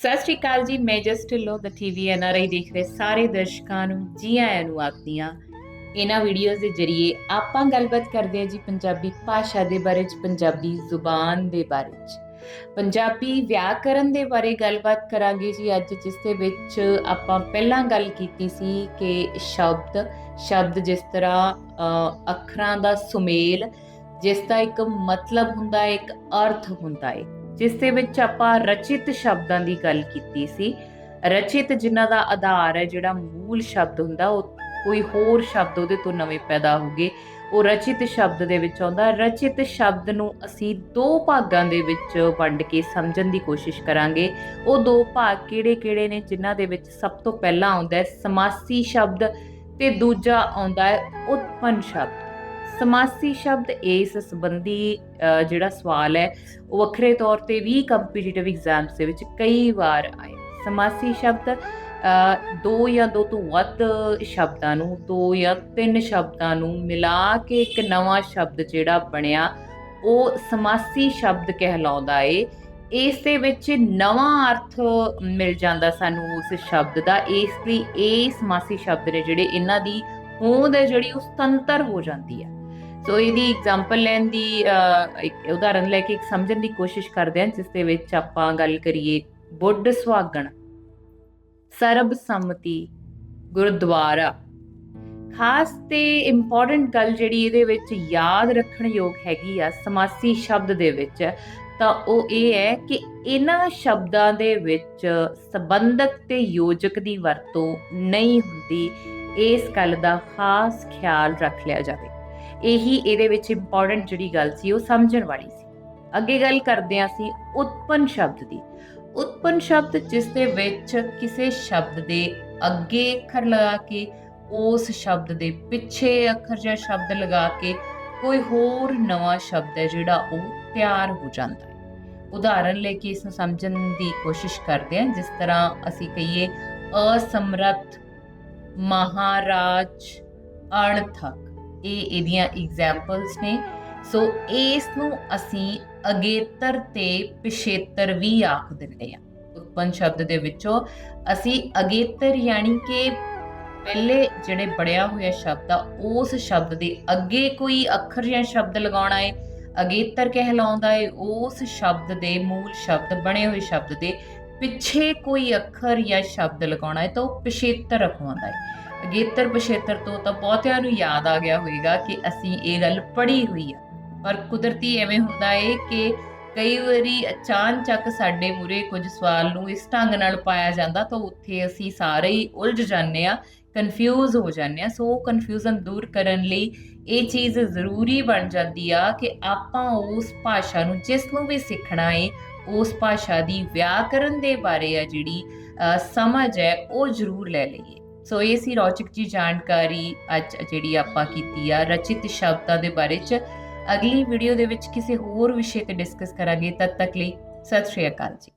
ਸਤਿ ਸ਼੍ਰੀ ਅਕਾਲ ਜੀ, ਮੈਂ ਜਸਟ ਢਿੱਲੋਂ ਦਾ ਟੀਵੀ ਐਨਆਰਆਈ ਦੇਖ ਰਹੇ ਸਾਰੇ ਦਰਸ਼ਕਾਂ ਨੂੰ, ਜੀ ਆਇਆਂ ਨੂੰ ਆਖਦੀਆਂ ਇਹਨਾਂ ਵੀਡੀਓਜ਼ ਦੇ ਜ਼ਰੀਏ ਆਪਾਂ ਗੱਲਬਾਤ ਕਰਦੇ ਹਾਂ ਜੀ ਪੰਜਾਬੀ ਭਾਸ਼ਾ ਦੇ ਬਾਰੇ ਚ, ਪੰਜਾਬੀ ਜ਼ੁਬਾਨ ਦੇ ਬਾਰੇ ਚ। ਪੰਜਾਬੀ ਵਿਆਕਰਨ ਦੇ ਬਾਰੇ ਗੱਲਬਾਤ ਕਰਾਂਗੇ ਜੀ ਅੱਜ, ਜਿਸ ਦੇ ਵਿੱਚ ਆਪਾਂ ਪਹਿਲਾਂ ਗੱਲ ਕੀਤੀ ਸੀ ਕਿ ਸ਼ਬਦ ਸ਼ਬਦ ਜਿਸ ਤਰ੍ਹਾਂ ਅੱਖਰਾਂ ਦਾ ਸੁਮੇਲ, ਜਿਸ ਦਾ ਇੱਕ ਮਤਲਬ ਹੁੰਦਾ ਹੈ, ਇੱਕ ਅਰਥ ਹੁੰਦਾ ਹੈ। ਜਿਸ ਦੇ ਵਿੱਚ ਆਪਾਂ ਰਚਿਤ ਸ਼ਬਦਾਂ ਦੀ ਗੱਲ ਕੀਤੀ ਸੀ। ਰਚਿਤ ਜਿਨ੍ਹਾਂ ਦਾ ਆਧਾਰ ਹੈ, ਜਿਹੜਾ ਮੂਲ ਸ਼ਬਦ ਹੁੰਦਾ, ਉਹ ਕੋਈ ਹੋਰ ਸ਼ਬਦ ਉਹਦੇ ਤੋਂ ਨਵੇਂ ਪੈਦਾ ਹੋਗੇ ਉਹ ਰਚਿਤ ਸ਼ਬਦ ਦੇ ਵਿੱਚ ਆਉਂਦਾ। ਰਚਿਤ ਸ਼ਬਦ ਨੂੰ ਅਸੀਂ ਦੋ ਭਾਗਾਂ ਦੇ ਵਿੱਚ ਵੰਡ ਕੇ ਸਮਝਣ ਦੀ ਕੋਸ਼ਿਸ਼ ਕਰਾਂਗੇ। ਉਹ ਦੋ ਭਾਗ ਕਿਹੜੇ-ਕਿਹੜੇ ਨੇ, ਜਿਨ੍ਹਾਂ ਦੇ ਵਿੱਚ ਸਭ ਤੋਂ ਪਹਿਲਾਂ ਆਉਂਦਾ ਹੈ, ਸਮਾਸੀ ਸ਼ਬਦ ਤੇ ਦੂਜਾ ਆਉਂਦਾ ਹੈ, ਉਤਪੰਨ ਸ਼ਬਦ। ਸਮਾਸੀ ਸ਼ਬਦ ਇਸ ਸੰਬੰਧੀ ਜਿਹੜਾ ਸਵਾਲ ਹੈ, ਉਹ ਵੱਖਰੇ ਤੌਰ ਤੇ ਵੀ ਕੰਪੀਟੀਟਿਵ ਐਗਜ਼ਾਮਸ ਦੇ ਵਿੱਚ ਕਈ ਵਾਰ ਆਏ ਸਮਾਸੀ ਸ਼ਬਦ ਦੋ ਜਾਂ ਦੋ ਤੋਂ ਵੱਧ ਸ਼ਬਦਾਂ ਨੂੰ, ਦੋ ਜਾਂ ਤਿੰਨ ਸ਼ਬਦਾਂ ਨੂੰ ਮਿਲਾ ਕੇ ਇੱਕ ਨਵਾਂ ਸ਼ਬਦ ਜਿਹੜਾ ਬਣਿਆ, ਉਹ ਸਮਾਸੀ ਸ਼ਬਦ ਕਹਿਲਾਉਂਦਾ ਏ। ਇਸ ਦੇ ਵਿੱਚ ਨਵਾਂ ਅਰਥ ਮਿਲ ਜਾਂਦਾ ਸਾਨੂੰ ਉਸ ਸ਼ਬਦ ਦਾ। ਇਸ ਲਈ ਇਹ ਸਮਾਸੀ ਸ਼ਬਦ ਨੇ ਜਿਹੜੇ ਇਹਨਾਂ ਦੀ ਹੋਂਦ ਹੈ, ਜਿਹੜੀ ਉਹ ਸੁਤੰਤਰ ਹੋ ਜਾਂਦੀ ਹੈ। ਸੋ ਇਹਦੀ ਐਗਜ਼ਾਮਪਲ ਲੈਣ ਦੀ ਇੱਕ ਉਦਾਹਰਨ ਲੈ ਕੇ ਇੱਕ ਸਮਝਣ ਦੀ ਕੋਸ਼ਿਸ਼ ਕਰਦੇ ਹਾਂ, ਜਿਸ ਦੇ ਵਿੱਚ ਆਪਾਂ ਗੱਲ ਕਰੀਏ ਬੁੱਢ ਸੁਹਾਗਣ। ਸਰਬ ਸੰਮਤੀ, ਗੁਰਦੁਆਰਾ। ਖਾਸ ਤੇ ਇੰਪੋਰਟੈਂਟ ਗੱਲ ਜਿਹੜੀ ਇਹਦੇ ਵਿੱਚ ਯਾਦ ਰੱਖਣ ਯੋਗ ਹੈਗੀ ਆ, ਸਮਾਸੀ ਸ਼ਬਦ ਦੇ ਵਿੱਚ, ਤਾਂ ਉਹ ਇਹ ਹੈ ਕਿ ਇਹਨਾਂ ਸ਼ਬਦਾਂ ਦੇ ਵਿੱਚ ਸੰਬੰਧਕ ਤੇ ਯੋਜਕ ਦੀ ਵਰਤੋਂ ਨਹੀਂ ਹੁੰਦੀ। ਇਸ ਗੱਲ ਦਾ ਖਾਸ ਖਿਆਲ ਰੱਖ ਲਿਆ ਜਾਵੇ। ਇਹੀ ਇਹਦੇ ਵਿੱਚ ਇੰਪੋਰਟੈਂਟ ਜਿਹੜੀ ਗੱਲ ਸੀ, ਉਹ ਸਮਝਣ ਵਾਲੀ ਸੀ। ਅੱਗੇ ਗੱਲ ਕਰਦੇ ਹਾਂ ਅਸੀਂ ਉਤਪਨ ਸ਼ਬਦ ਦੀ। ਉਤਪਨ ਸ਼ਬਦ ਜਿਸ ਦੇ ਵਿੱਚ ਕਿਸੇ ਸ਼ਬਦ ਦੇ ਅੱਗੇ ਅੱਖਰ ਲਗਾ ਕੇ, ਉਸ ਸ਼ਬਦ ਦੇ ਪਿੱਛੇ ਅੱਖਰ ਜਾਂ ਸ਼ਬਦ ਲਗਾ ਕੇ, ਕੋਈ ਹੋਰ ਨਵਾਂ ਸ਼ਬਦ ਹੈ ਜਿਹੜਾ ਉਹ ਤਿਆਰ ਹੋ ਜਾਂਦਾ ਹੈ। ਉਦਾਹਰਨ ਲੈ ਕੇ ਇਸ ਨੂੰ ਸਮਝਣ ਦੀ ਕੋਸ਼ਿਸ਼ ਕਰਦੇ ਹਾਂ। ਜਿਸ ਤਰ੍ਹਾਂ ਅਸੀਂ ਕਹੀਏ, ਅਸਮਰਥ, ਮਹਾਰਾਜ, ਅਣਥਕ। ਇਹ ਇਹਦੀਆਂ ਐਗਜ਼ਾਮਪਲਸ ਨੇ। ਸੋ ਇਸ ਨੂੰ ਅਸੀਂ ਅਗੇਤਰ ਤੇ ਪਿਛੇਤਰ ਵੀ ਆਖ ਦਿੰਦੇ ਆ ਉਤਪੰਨ ਸ਼ਬਦ ਦੇ ਵਿੱਚੋਂ ਅਸੀਂ ਅਗੇਤਰ ਯਾਨੀ ਕਿ ਪਹਿਲੇ ਜਿਹੜੇ ਬੜਿਆ ਹੋਇਆ ਸ਼ਬਦ ਆ, ਉਸ ਸ਼ਬਦ ਦੇ ਅੱਗੇ ਕੋਈ ਅੱਖਰ ਜਾਂ ਸ਼ਬਦ ਲਗਾਉਣਾ ਹੈ, ਅਗੇਤਰ ਕਹਿਲਾਉਂਦਾ ਹੈ, ਉਸ ਸ਼ਬਦ ਦੇ ਮੂਲ ਸ਼ਬਦ, ਬਣੇ ਹੋਏ ਸ਼ਬਦ ਦੇ ਪਿੱਛੇ ਕੋਈ ਅੱਖਰ ਜਾਂ ਸ਼ਬਦ ਲਗਾਉਣਾ ਹੈ ਤਾਂ ਉਹ ਪਿਛੇਤਰ ਅਖਵਾਉਂਦਾ ਹੈ। ਅਗੇਤਰ ਪਛੇਤਰ ਤੋਂ ਤਾਂ ਬਹੁਤਿਆਂ ਨੂੰ ਯਾਦ ਆ ਗਿਆ ਹੋਵੇਗਾ ਕਿ ਅਸੀਂ ਇਹ ਗੱਲ ਪੜ੍ਹੀ ਹੋਈ ਆ। ਪਰ ਕੁਦਰਤੀ ਐਵੇਂ ਹੁੰਦਾ ਏ ਕਿ ਕਈ ਵਾਰੀ ਅਚਾਨਚੱਕ ਸਾਡੇ ਮੂਰੇ ਕੁਝ ਸਵਾਲ ਨੂੰ ਇਸ ਢੰਗ ਨਾਲ ਪਾਇਆ ਜਾਂਦਾ ਤਾਂ ਉੱਥੇ ਅਸੀਂ ਸਾਰੇ ਹੀ ਉਲਝ ਜਾਂਦੇ ਆ ਕਨਫਿਊਜ਼ ਹੋ ਜਾਂਦੇ ਆ। ਸੋ ਉਹ ਕਨਫਿਊਜ਼ਨ ਦੂਰ ਕਰਨ ਲਈ ਇਹ ਚੀਜ਼ ਜ਼ਰੂਰੀ ਬਣ ਜਾਂਦੀ ਆ ਕਿ ਆਪਾਂ ਉਸ ਭਾਸ਼ਾ ਨੂੰ ਜਿਸ ਨੂੰ ਵੀ ਸਿੱਖਣਾ ਏ, ਉਸ ਭਾਸ਼ਾ ਦੀ ਵਿਆਕਰਨ ਦੇ ਬਾਰੇ ਆ ਜਿਹੜੀ ਸਮਝ ਹੈ, ਉਹ ਜ਼ਰੂਰ ਲੈ ਲਈਏ। ਸੋ ਇਹ ਸੀ ਰੌਚਕ ਜੀ ਜਾਣਕਾਰੀ ਅੱਜ ਜਿਹੜੀ ਆਪਾਂ ਕੀਤੀ ਆ ਰਚਿਤ ਸ਼ਬਦਾਂ ਦੇ ਬਾਰੇ ਚ। ਅਗਲੀ ਵੀਡੀਓ ਦੇ ਵਿੱਚ ਕਿਸੇ ਹੋਰ ਵਿਸ਼ੇ ਤੇ ਡਿਸਕਸ ਕਰਾਂਗੇ। ਤਦ ਤੱਕ ਲਈ ਸਤਿ ਸ਼੍ਰੀ ਅਕਾਲ ਜੀ।